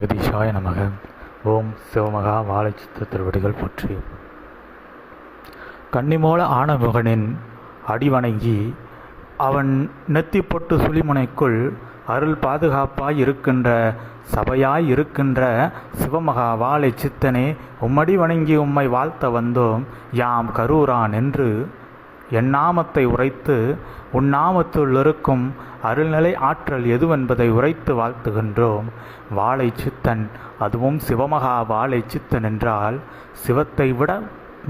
ஜெகதீஷாய நமக. ஓம் சிவமகா வாழைச்சித்த திருவடிகள் போற்றி. கன்னிமோல ஆனமுகனின் அடிவணங்கி அவன் நெத்திப்பொட்டு சுழிமுனைக்குள் அருள் பாதுகாப்பாய் இருக்கின்ற சபையாய் இருக்கின்ற சிவமகா வாழை சித்தனே உம்மடி வணங்கி உம்மை வாழ்த்த வந்தோம். யாம் கரூரான் என்று என் நாமத்தை உரைத்து உன் நாமத்துள் இருக்கும் அருள்நிலை ஆற்றல் எதுவென்பதை உரைத்து வாழ்த்துகின்றோம். வாழை சித்தன் அதுவும் சிவமகா வாழை சித்தன் என்றால் சிவத்தை விட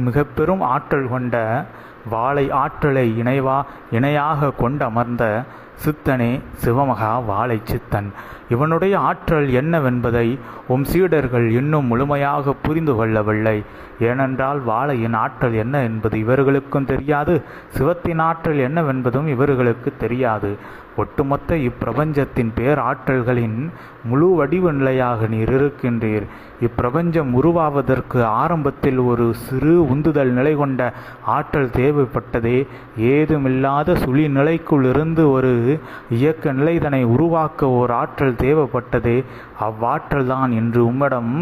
மிக பெரும் ஆற்றல் கொண்ட வாழை ஆற்றலை இணைவா இணையாக கொண்டு அமர்ந்த சித்தனே சிவமகா வாழை சித்தன். இவனுடைய ஆற்றல் என்னவென்பதை உம் சீடர்கள் இன்னும் முழுமையாக புரிந்து கொள்ளவில்லை. ஏனென்றால் வாழையின் ஆற்றல் என்ன என்பது இவர்களுக்கும் தெரியாது சிவத்தின் ஆற்றல் என்னவென்பதும் இவர்களுக்கு தெரியாது. ஒட்டுமொத்த இப்பிரபஞ்சத்தின் பேராற்றல்களின் முழு வடிவ நிலையாக நீர் இருக்கின்றீர். இப்பிரபஞ்சம் உருவாவதற்கு ஆரம்பத்தில் ஒரு சிறு உந்துதல் நிலை கொண்ட ஆற்றல் தேவைப்பட்டதே. ஏதுமில்லாத சுழி நிலைக்குள் இருந்து ஒரு இயக்க நிலைதனை உருவாக்க ஓர் ஆற்றல் தேவைப்பட்டதே. அவ்வாற்றல் தான் இன்று உம்மிடம்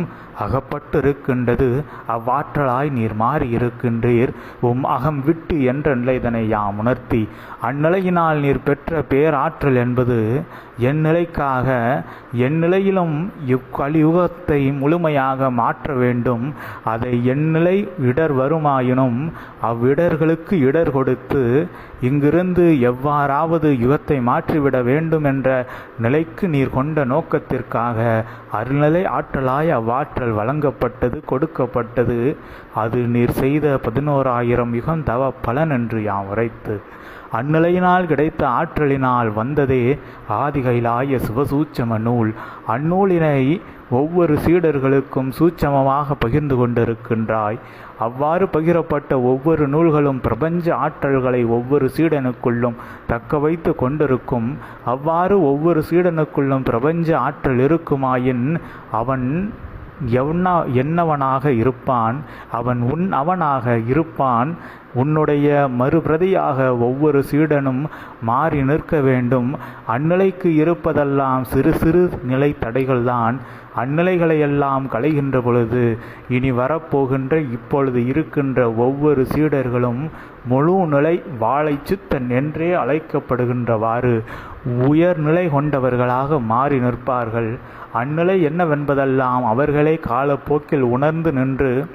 அகப்பட்டு இருக்கின்றது அவ்வாற்றலாய் நீர் மாறி இருக்கின்றீர் உம் அகம் விட்டு என்ற நிலைதனை யாம் உணர்த்தி? அந்நிலையினால் நீர் பெற்ற பேராற்றல் என்பது என் நிலைக்காக என் நிலையிலும் இக்கலியுகத்தை முழுமையாக மாற்ற வேண்டும். அதை என் நிலை இடர் வருமாயினும் அவ்விடர்களுக்கு இடர் கொடுத்து இங்கிருந்து எவ்வாறாவது யுகத்தை மாற்றிவிட வேண்டும் என்ற நிலைக்கு நீர் கொண்டு கொண்ட நோக்கத்திற்காக அருள்நிலை ஆற்றலாய் அவ்வாற்றல் வழங்கப்பட்டது கொடுக்கப்பட்டது. அது நீர் செய்த பதினோராயிரம் யுகம் தவ பலன் என்று யாம் உரைத்து அந்நிலையினால் கிடைத்த ஆற்றலினால் வந்ததே ஆதிகைலாய சிவசூச்சம நூல். அந்நூலினை ஒவ்வொரு சீடர்களுக்கும் சூட்சமமாக பகிர்ந்து கொண்டிருக்கின்றாய். அவ்வாறு பகிரப்பட்ட ஒவ்வொரு நூல்களும் பிரபஞ்ச ஆற்றல்களை ஒவ்வொரு சீடனுக்குள்ளும் தக்க வைத்து கொண்டிருக்கும். அவ்வாறு ஒவ்வொரு சீடனுக்குள்ளும் பிரபஞ்ச ஆற்றல் இருக்குமாயின் அவன் எவனா என்னவனாக இருப்பான்? அவன் உன் அவனாக இருப்பான். உன்னுடைய மறுபிரதியாக ஒவ்வொரு சீடனும் மாறி நிற்க வேண்டும். அந்நிலைக்கு இருப்பதெல்லாம் சிறு சிறு நிலை தடைகள்தான். அந்நிலைகளையெல்லாம் களைகின்ற பொழுது இனி வரப்போகின்ற இப்பொழுது இருக்கின்ற ஒவ்வொரு சீடர்களும் முழு நிலை வாழை சித்தன் என்றே அழைக்கப்படுகின்றவாறு. உயர்நிலை கொண்டவர்களாக மாறி நிற்பார்கள். அந்நிலை என்னவென்பதெல்லாம் அவர்களே காலப்போக்கில் உணர்ந்து நின்று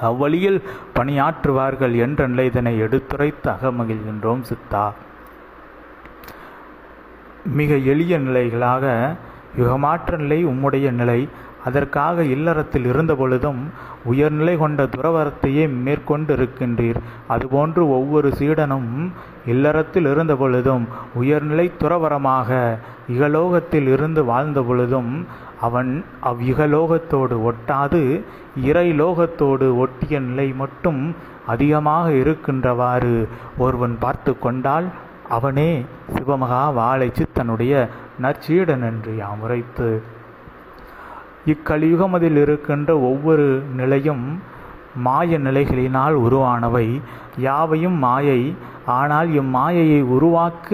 அவ்வழியில் பணியாற்றுவார்கள் என்ற நிலை இதனை எடுத்துரைத்து அகமகிழ்கின்றோம் சித்தா. மிக எளிய நிலைகளாக யுகமாற்ற நிலை உம்முடைய நிலை அதற்காக இல்லறத்தில் இருந்த பொழுதும் உயர்நிலை கொண்ட துறவரத்தையே மேற்கொண்டு இருக்கின்றீர் அதுபோன்று ஒவ்வொரு சீடனும் இல்லறத்தில் இருந்த பொழுதும் உயர்நிலை துறவரமாக இகலோகத்தில் இருந்து வாழ்ந்த பொழுதும் அவன் அவ் இகலோகத்தோடு ஒட்டாது இறைலோகத்தோடு ஒட்டிய நிலை மட்டும் அதிகமாக இருக்கின்றவாறு ஒருவன் பார்த்து கொண்டால் அவனே சிவமகா வாழை சித்தனுடைய நற்சீடன் என்று யாம் உரைத்து இக்கலியுகமதில் இருக்கின்ற ஒவ்வொரு நிலையும் மாய நிலைகளினால் உருவானவை. யாவையும் மாயை ஆனால் இம்மாயையை உருவாக்க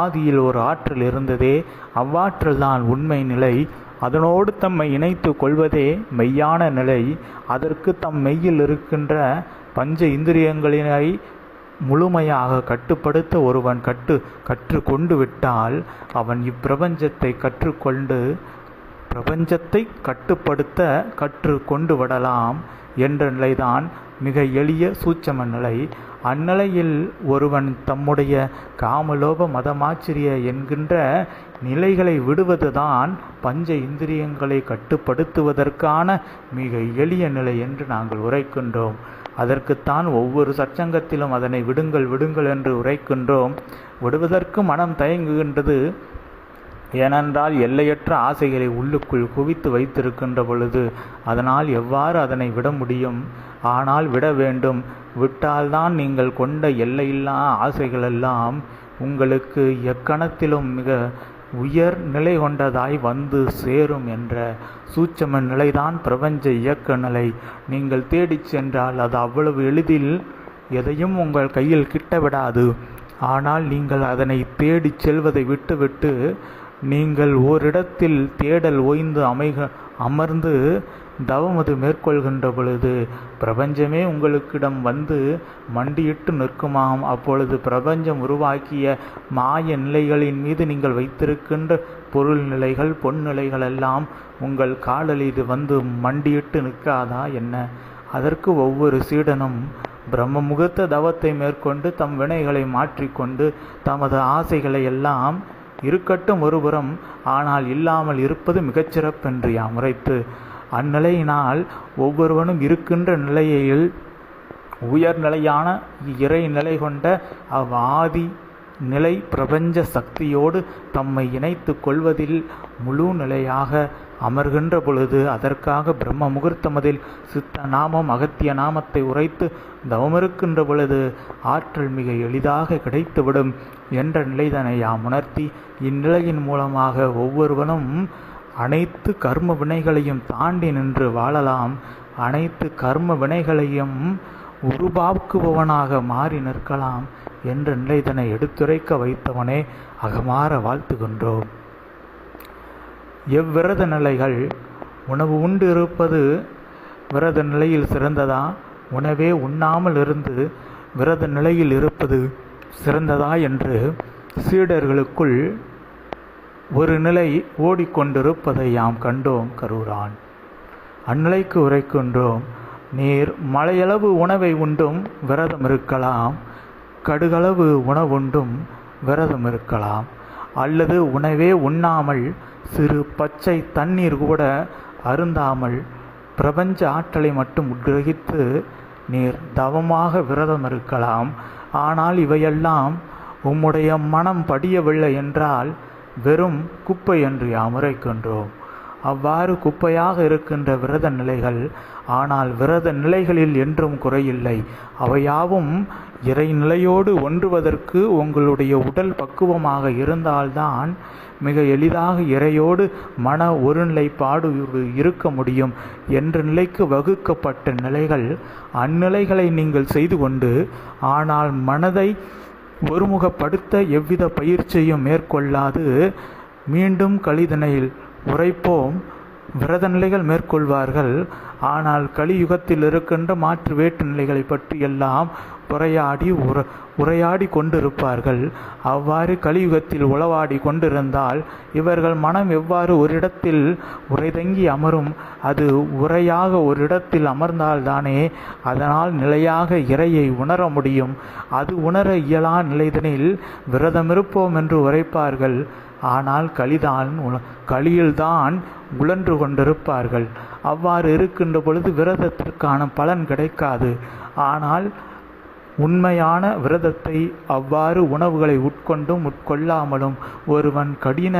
ஆதியில் ஒரு ஆற்றல் இருந்ததே. அவ்வாற்றல்தான் உண்மை நிலை. அதனோடு தம்மை இணைத்து கொள்வதே மெய்யான நிலை. அதற்கு தம் மெய்யில் இருக்கின்ற பஞ்ச இந்திரியங்களினை முழுமையாக கட்டுப்படுத்த ஒருவன் கட்டு கற்று கொண்டு விட்டால் அவன் இப்பிரபஞ்சத்தை கற்றுக்கொண்டு பிரபஞ்சத்தை கட்டுப்படுத்த கற்று கொண்டு விடலாம் என்ற நிலைதான் மிக எளிய சூட்சம நிலை. அந்நிலையில் ஒருவன் தம்முடைய காமலோப மதமாச்சரிய என்கின்ற நிலைகளை விடுவதுதான் பஞ்ச இந்திரியங்களை கட்டுப்படுத்துவதற்கான மிக எளிய நிலை என்று நாங்கள் உரைக்கின்றோம். அதற்குத்தான் ஒவ்வொரு சச்சங்கத்திலும் அதனை விடுங்கள் விடுங்கள் என்று உரைக்கின்றோம். விடுவதற்கு மனம் தயங்குகின்றது. ஏனென்றால் எல்லையற்ற ஆசைகளை உள்ளுக்குள் குவித்து வைத்திருக்கின்ற பொழுது அதனால் எவ்வாறு அதனை விட முடியும்? ஆனால் விட வேண்டும். விட்டால்தான் நீங்கள் கொண்ட எல்லையில்லா ஆசைகளெல்லாம் உங்களுக்கு எக்கணத்திலும் மிக உயர் நிலை கொண்டதாய் வந்து சேரும் என்ற சூட்சம நிலைதான் பிரபஞ்ச இயக்க நிலை. நீங்கள் தேடிச் சென்றால் அது அவ்வளவு எளிதில் எதையும் உங்கள் கையில் கிட்ட விடாது. ஆனால் நீங்கள் அதனை தேடிச் செல்வதை விட்டுவிட்டு நீங்கள் ஓரிடத்தில் தேடல் ஓய்ந்து அமைக அமர்ந்து தவமது மேற்கொள்கின்ற பொழுது பிரபஞ்சமே உங்களுக்கிடம் வந்து மண்டியிட்டு நிற்குமாம். அப்பொழுது பிரபஞ்சம் உருவாக்கிய மாய நிலைகளின் மீது நீங்கள் வைத்திருக்கின்ற பொருள் நிலைகள் பொன் நிலைகள் எல்லாம் உங்கள் காலில் வந்து மண்டியிட்டு நிற்காதா என்ன? அதற்கு ஒவ்வொரு சீடனும் பிரம்ம முகூர்த்த தவத்தை மேற்கொண்டு தம் வினைகளை மாற்றிக்கொண்டு தமது ஆசைகளை எல்லாம் இருக்கட்டும் ஒருபுறம் ஆனால் இல்லாமல் இருப்பது மிகச்சிறப்பென்று யாம் உரைத்து அந்நிலையினால் ஒவ்வொருவனும் இருக்கின்ற நிலையில் உயர்நிலையான இறை நிலை கொண்ட அவ்வாதி நிலை பிரபஞ்ச சக்தியோடு தம்மை இணைத்து கொள்வதில் முழு நிலையாக அமர்கின்ற பொழுது அதற்காக பிரம்ம முகூர்த்தமதில் சித்த நாமம் அகத்திய நாமத்தை உரைத்து தவமிருக்கின்ற பொழுது ஆற்றல் மிக எளிதாக கிடைத்துவிடும் என்ற நிலைதனை யாம் உணர்த்தி இந்நிலையின் மூலமாக ஒவ்வொருவனும் அனைத்து கர்ம வினைகளையும் தாண்டி நின்று வாழலாம். அனைத்து கர்ம வினைகளையும் உருவாக்குபவனாக மாறி நிற்கலாம் என்ற நிலைதனை எடுத்துரைக்க வைத்தவனே அகமாற வாழ்த்துகின்றோம். எவ்விரத நிலைகள்? உணவு உண்டு இருப்பது விரத நிலையில் சிறந்ததா? உணவே உண்ணாமல் இருந்து விரத நிலையில் இருப்பது சிறந்ததா என்று சீடர்களுக்குள் ஒரு நிலை ஓடிக்கொண்டிருப்பதை யாம் கண்டோம் கருரான். அந்நிலைக்கு உரைக்கின்றோம் நீர் மலையளவு உணவை உண்டும் விரதம் இருக்கலாம் கடுகளவு உணவுண்டும் விரதம் இருக்கலாம். அல்லது உணவே உண்ணாமல் சிறு பச்சை தண்ணீர் கூட அருந்தாமல் பிரபஞ்ச ஆற்றலை மட்டும் கிரகித்து நீர் தவமாக விரதம் இருக்கலாம். ஆனால் இவையெல்லாம் உம்முடைய மனம் படியவில்லை என்றால் வெறும் குப்பை என்று யாம் அவ்வாறு குப்பையாக இருக்கின்ற விரத நிலைகள் ஆனால் விரத நிலைகளில் என்றும் குறையில்லை. அவையாவும் இறைநிலையோடு ஒன்றுவதற்கு உங்களுடைய உடல் பக்குவமாக இருந்தால்தான் மிக எளிதாக இறையோடு மன ஒருநிலைப்பாடு இருக்க முடியும். என்ற நிலைக்கு வகுக்கப்பட்ட நிலைகள் அந்நிலைகளை நீங்கள் செய்து கொண்டு ஆனால் மனதை ஒருமுகப்படுத்த எவ்வித பயிற்சியும் மேற்கொள்ளாது. மீண்டும் கலிதனையில் உரைப்போம். விரத நிலைகள் மேற்கொள்வார்கள். ஆனால் கலியுகத்தில் இருக்கின்ற மாற்று வேற்று நிலைகளை பற்றியெல்லாம் உரையாடி உர உரையாடி கொண்டிருப்பார்கள். அவ்வாறு கலியுகத்தில் உளவாடி கொண்டிருந்தால் இவர்கள் மனம் எவ்வாறு ஒரு இடத்தில் உரைதங்கி அமரும்? அது உரையாக ஒரு இடத்தில் அமர்ந்தால்தானே அதனால் நிலையாக இறையை உணர முடியும். அது உணர இயலா நிலைதனில் விரதமிருப்போம் என்று உரைப்பார்கள். ஆனால் கலிதான் களியில்தான் உழன்று கொண்டிருப்பார்கள். அவ்வாறு இருக்கின்ற பொழுது விரதத்திற்கான பலன் கிடைக்காது. ஆனால் உண்மையான விரதத்தை அவ்வாறு உணவுகளை உட்கொண்டும் உட்கொள்ளாமலும் ஒருவன் கடின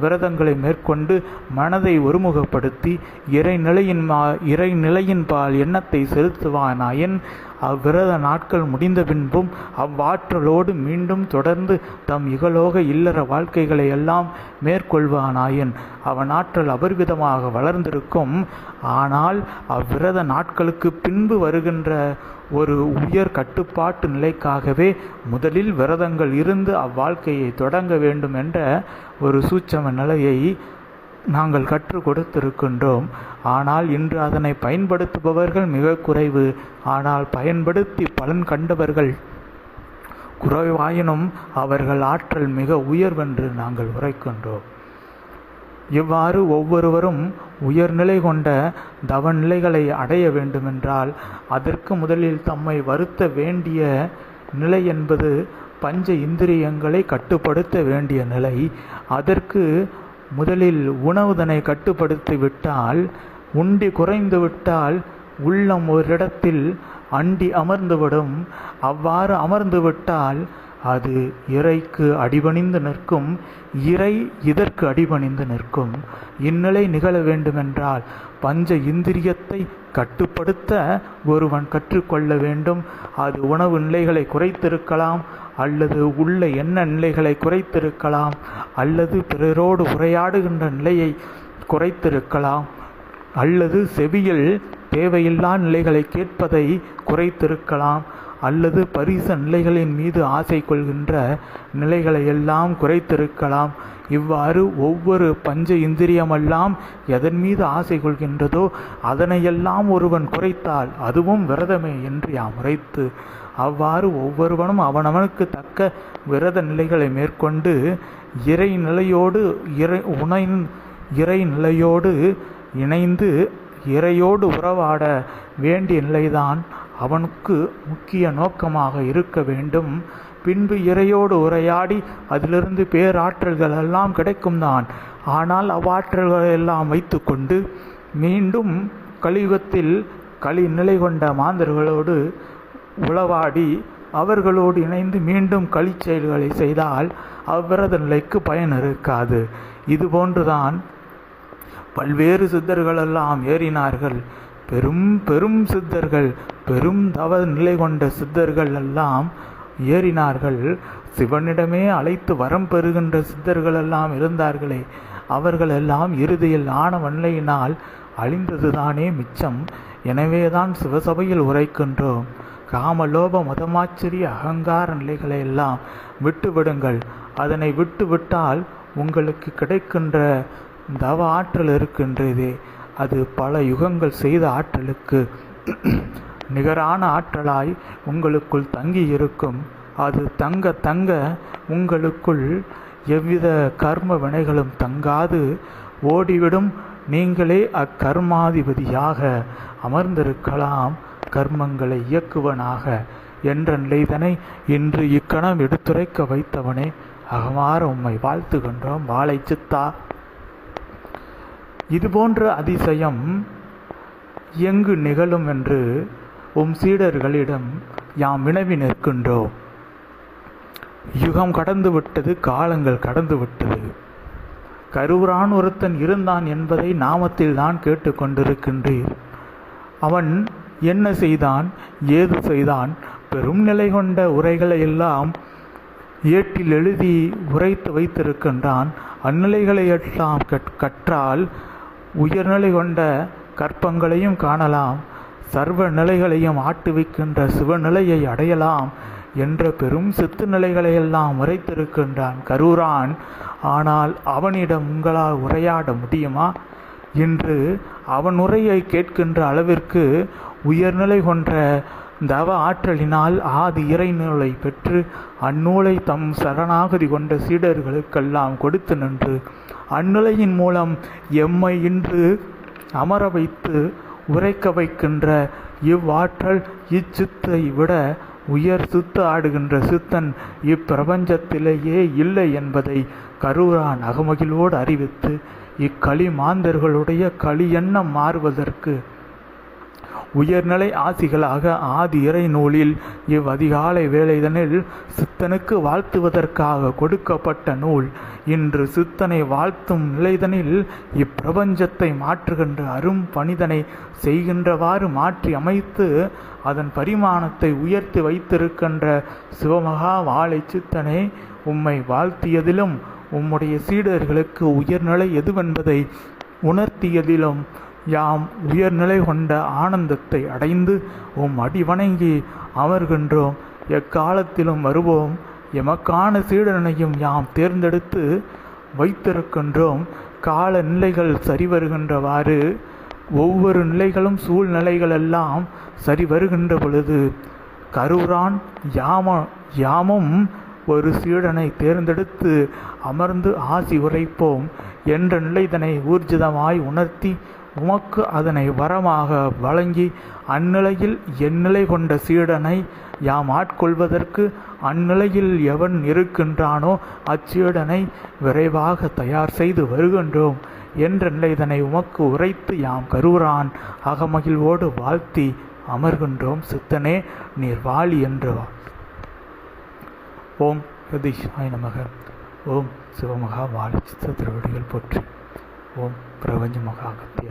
விரதங்களை மேற்கொண்டு மனதை ஒருமுகப்படுத்தி இறைநிலையின் மா இறைநிலையின் பால் எண்ணத்தை செலுத்துவானாயின் அவ்விரத நாட்கள் முடிந்த பின்பும் அவ்வாற்றலோடு மீண்டும் தொடர்ந்து தம் இகலோக இல்லற வாழ்க்கைகளை எல்லாம் மேற்கொள்வானாயின் அவன் ஆற்றல் அபரிவிதமாக வளர்ந்திருக்கும். ஆனால் அவ்விரத நாட்களுக்கு பின்பு வருகின்ற ஒரு உயர் கட்டுப்பாட்டு நிலைக்காகவே முதலில் விரதங்கள் இருந்து அவ்வாழ்க்கையை தொடங்க வேண்டும் என்ற ஒரு சூட்சம நிலையை நாங்கள் கற்றுக் கொடுத்திருக்கின்றோம். ஆனால் இன்று அதனை பயன்படுத்துபவர்கள் மிக குறைவு. ஆனால் பயன்படுத்தி பலன் கண்டவர்கள் குறைவாயினும் அவர்கள் ஆற்றல் மிக உயர்வென்று நாங்கள் உரைக்கின்றோம். இவ்வாறு ஒவ்வொருவரும் உயர்நிலை கொண்ட தவநிலைகளை அடைய வேண்டுமென்றால் அதற்கு முதலில் தம்மை வருத்த வேண்டிய நிலை என்பது பஞ்ச இந்திரியங்களை கட்டுப்படுத்த வேண்டிய நிலை. அதற்கு முதலில் உணவுதனை கட்டுப்படுத்தி விட்டால் உண்டி குறைந்து விட்டால் உள்ளம் ஓரிடத்தில் அண்டி அமர்ந்துவிடும். அவ்வாறு அமர்ந்துவிட்டால் அது இறைக்கு அடிபணிந்து நிற்கும் இறை இதற்கு அடிபணிந்து நிற்கும். இந்நிலை நிகழ வேண்டுமென்றால் பஞ்ச இந்திரியத்தை கட்டுப்படுத்த ஒருவன் கற்றுக்கொள்ள வேண்டும். அது உணவு நிலைகளை குறைத்திருக்கலாம் அல்லது உள்ள எண்ண நிலைகளை குறைத்திருக்கலாம் அல்லது பிறரோடு உரையாடுகின்ற நிலையை குறைத்திருக்கலாம் அல்லது செவியில் தேவையில்லா நிலைகளை கேட்பதை குறைத்திருக்கலாம். அல்லது பரிச நிலைகளின் மீது ஆசை கொள்கின்ற நிலைகளை எல்லாம் குறைத்திருக்கலாம். இவ்வாறு ஒவ்வொரு பஞ்ச இந்திரியமெல்லாம் எதன் மீது ஆசை கொள்கின்றதோ அதனையெல்லாம் ஒருவன் குறைத்தால் அதுவும் விரதமே என்று யாம் உரைத்து அவ்வாறு ஒவ்வொருவனும் அவனவனுக்கு தக்க விரத நிலைகளை மேற்கொண்டு இறை நிலையோடு இறை உணை இறை நிலையோடு இணைந்து இறையோடு உறவாட வேண்டிய நிலைதான். அவனுக்கு முக்கிய நோக்கமாக இருக்க வேண்டும். பின்பு இறையோடு உரையாடி அதிலிருந்து பேராற்றல்கள் எல்லாம் கிடைக்கும் தான். ஆனால் அவ்வாற்றல்களை எல்லாம் வைத்துக்கொண்டு மீண்டும் கலியுகத்தில் களி நிலை கொண்ட மாந்தர்களோடு உளவாடி அவர்களோடு இணைந்து மீண்டும் களி செயல்களை செய்தால் அவ்விரத நிலைக்கு பயன் இருக்காது. இதுபோன்றுதான் பல்வேறு சித்தர்களெல்லாம் ஏறினார்கள். பெரும் பெரும் சித்தர்கள் பெரும் தவ நிலை கொண்ட சித்தர்கள் எல்லாம் ஏறினார்கள். சிவனிடமே அழைத்து வரம் பெறுகின்ற சித்தர்கள் எல்லாம் இருந்தார்களே. அவர்களெல்லாம் இறுதியில் ஆன வன்லையினால் அழிந்ததுதானே மிச்சம். எனவேதான் சிவசபையில் உரைக்கின்றோம். காமலோப மதமாச்சரிய அகங்கார நிலைகளை எல்லாம் விட்டுவிடுங்கள். அதனை விட்டுவிட்டால் உங்களுக்கு கிடைக்கின்ற தவ ஆற்றல் இருக்கின்றது. அது பல யுகங்கள் செய்த ஆற்றலுக்கு நிகரான ஆற்றலாய் உங்களுக்குள் தங்கி இருக்கும் அது தங்க தங்க உங்களுக்குள் எவ்வித கர்ம வினைகளும் தங்காது. ஓடிவிடும் நீங்களே அக்கர்மாதிபதியாக அமர்ந்திருக்கலாம். கர்மங்களை இயக்குவனாக என்ற நிலைதனை இன்று இக்கணம் எடுத்துரைக்க வைத்தவனே. அகமாற உம்மை வாழ்த்துகின்றோம். வாழை சித்தா. இதுபோன்ற அதிசயம் எங்கு நிகழும் என்று உம் சீடர்களிடம் யாம் வினவி நிற்கின்றோம். யுகம் கடந்து விட்டது காலங்கள் கடந்து விட்டது. கருவுரான் ஒருத்தன் இருந்தான் என்பதை நாமத்தில் தான் கேட்டுக்கொண்டிருக்கின்றீர் அவன் என்ன செய்தான் ஏது செய்தான் பெரும் நிலை கொண்ட உரைகளை எல்லாம் ஏட்டில் எழுதி உரைத்து வைத்திருக்கின்றான். அந்நிலைகளை எல்லாம் கற்றால் உயர்நிலை கொண்ட கற்பங்களையும் காணலாம். சர்வ நிலைகளையும் ஆட்டுவிக்கின்ற சிவநிலையை அடையலாம் என்ற பெரும் சித்து நிலைகளையெல்லாம் உரைத்திருக்கின்றான் கரூரான். ஆனால் அவனிடம் உங்களால் உரையாட முடியுமா? இன்று அவன் உரையை கேட்கின்ற அளவிற்கு உயர்நிலை கொன்ற தவ ஆற்றலினால் ஆதி இறைநூலை பெற்று அந்நூலை தம் சரணாகதி கொண்ட சீடர்களுக்கெல்லாம் கொடுத்து நின்று அந்நிலையின் மூலம் எம்மை இன்று அமர வைத்து உரைக்க வைக்கின்ற இவ்வாற்றல் இச்சித்தை விட உயர் சுத்து ஆடுகின்ற சித்தன் இப்பிரபஞ்சத்திலேயே இல்லை என்பதை கருவரான் அகமகிழ்வோடு அறிவித்து இக்களி மாந்தர்களுடைய களி எண்ணம் மாறுவதற்கு உயர்நிலை ஆசிகளாக ஆதி இறை நூலில் இவ் அதிகாலை வேலைதனில் சித்தனுக்கு வாழ்த்துவதற்காக கொடுக்கப்பட்ட நூல். இன்று சித்தனை வாழ்த்தும் நிலைதனில் இப்பிரபஞ்சத்தை மாற்றுகின்ற அரும் பணிதனை செய்கின்றவாறு மாற்றி அமைத்து அதன் பரிமாணத்தை உயர்த்தி வைத்திருக்கின்ற சிவமகா வாழை சித்தனை உம்மை வாழ்த்தியதிலும் உம்முடைய சீடர்களுக்கு உயர்நிலை எதுவென்பதை உணர்த்தியதிலும் யாம் உயர்நிலை கொண்ட ஆனந்தத்தை அடைந்து உம் அடி வணங்கி அமர்கின்றோம். எக்காலத்திலும் வருவோம். எமக்கான சீடனையும் யாம் தேர்ந்தெடுத்து வைத்திருக்கின்றோம். கால நிலைகள் சரி வருகின்றவாறு ஒவ்வொரு நிலைகளும் சூழ்நிலைகள் எல்லாம் சரி வருகின்ற பொழுது கருரான் யாம யாமும் ஒரு சீடனை தேர்ந்தெடுத்து அமர்ந்து ஆசி உரைப்போம். என்ற நிலைதனை ஊர்ஜிதமாய் உணர்த்தி உமக்கு அதனை வரமாக வழங்கி அந்நிலையில் எந்நிலை கொண்ட சீடனை யாம் ஆட்கொள்வதற்கு அந்நிலையில் எவன் இருக்கின்றானோ அச்சீடனை விரைவாக தயார் செய்து வருகின்றோம் என்ற நிலைதனை உமக்கு உரைத்து யாம் கருவுரான் அகமகிழ்வோடு வாழ்த்தி அமர்கின்றோம். சித்தனே நீர் வாழி என்று. ஓம் யதிஷாய் நமக. ஓம் சிவமகா வாழி சித்த திருவடிகள் போற்றி. ஓம் பிரபஞ்ச மகா அகத்திய